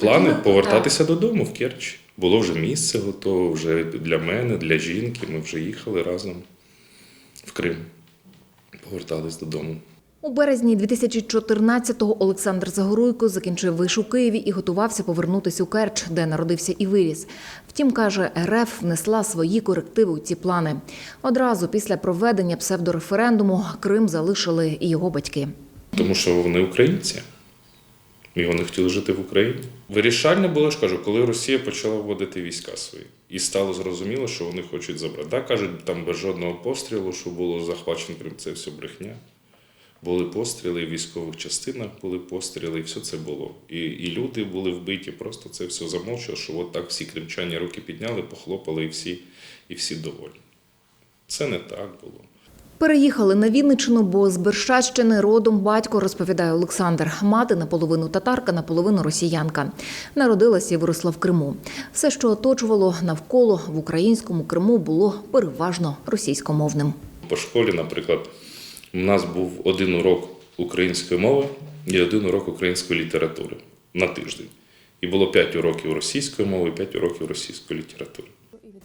Плани повертатися додому в Керч. Було вже місце готове, вже для мене, для жінки. Ми вже їхали разом в Крим. Повертались додому. У березні 2014-го Олександр Загоруйко закінчив виш у Києві і готувався повернутися у Керч, де народився і виріс. Втім, каже, РФ внесла свої корективи у ці плани. Одразу після проведення псевдореферендуму Крим залишили і його батьки. Тому що вони українці. І вони хотіли жити в Україні. Вирішальне було, ж кажу, коли Росія почала вводити війська свої. І стало зрозуміло, що вони хочуть забрати. Да, кажуть, там без жодного пострілу, що було захвачено Крим, це все брехня. Були постріли, в військових частинах були постріли, і все це було. І, і люди були вбиті, просто це все замовчало, що от так всі кримчані руки підняли, похлопали, і всі, і всі довольні. Це не так було. Переїхали на Вінниччину, бо з Бершаччини родом батько, розповідає Олександр. Мати наполовину татарка, наполовину росіянка. Народилася і виросла в Криму. Все, що оточувало навколо в українському Криму, було переважно російськомовним. По школі, наприклад, у нас був один урок української мови і один урок української літератури на тиждень. І було п'ять уроків російської мови п'ять уроків російської літератури.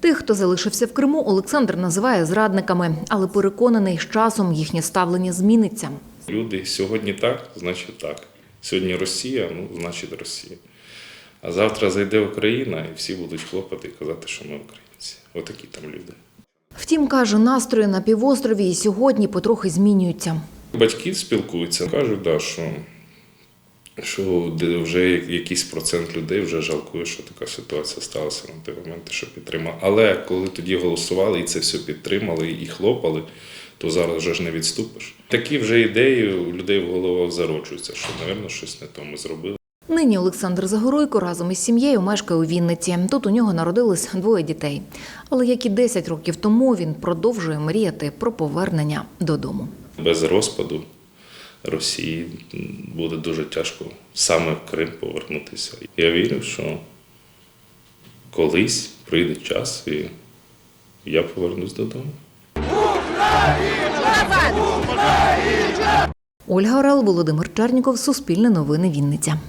Тих, хто залишився в Криму, Олександр називає зрадниками, але переконаний, з часом їхнє ставлення зміниться. Люди сьогодні так, значить так. Сьогодні Росія, ну, значить Росія. А завтра зайде Україна, і всі будуть хлопати і казати, що ми українці. Отакі там люди. Втім, каже, настрої на півострові і сьогодні потрохи змінюються. Батьки спілкуються, кажуть, да, що, що вже якийсь процент людей вже жалкує, що така ситуація сталася на той момент, що підтримав. Але коли тоді голосували і це все підтримали і хлопали, то зараз вже ж не відступиш. Такі вже ідеї у людей в головах зароджуються, що, мабуть, щось не то ми зробили. Нині Олександр Загоруйко разом із сім'єю мешкає у Вінниці. Тут у нього народились двоє дітей. Але як і 10 років тому, він продовжує мріяти про повернення додому. Без розпаду Росії буде дуже тяжко саме в Крим повернутися. Я вірю, що колись прийде час, і я повернусь додому. Ольга Орел, Володимир Черніков, Суспільне новини Вінниця.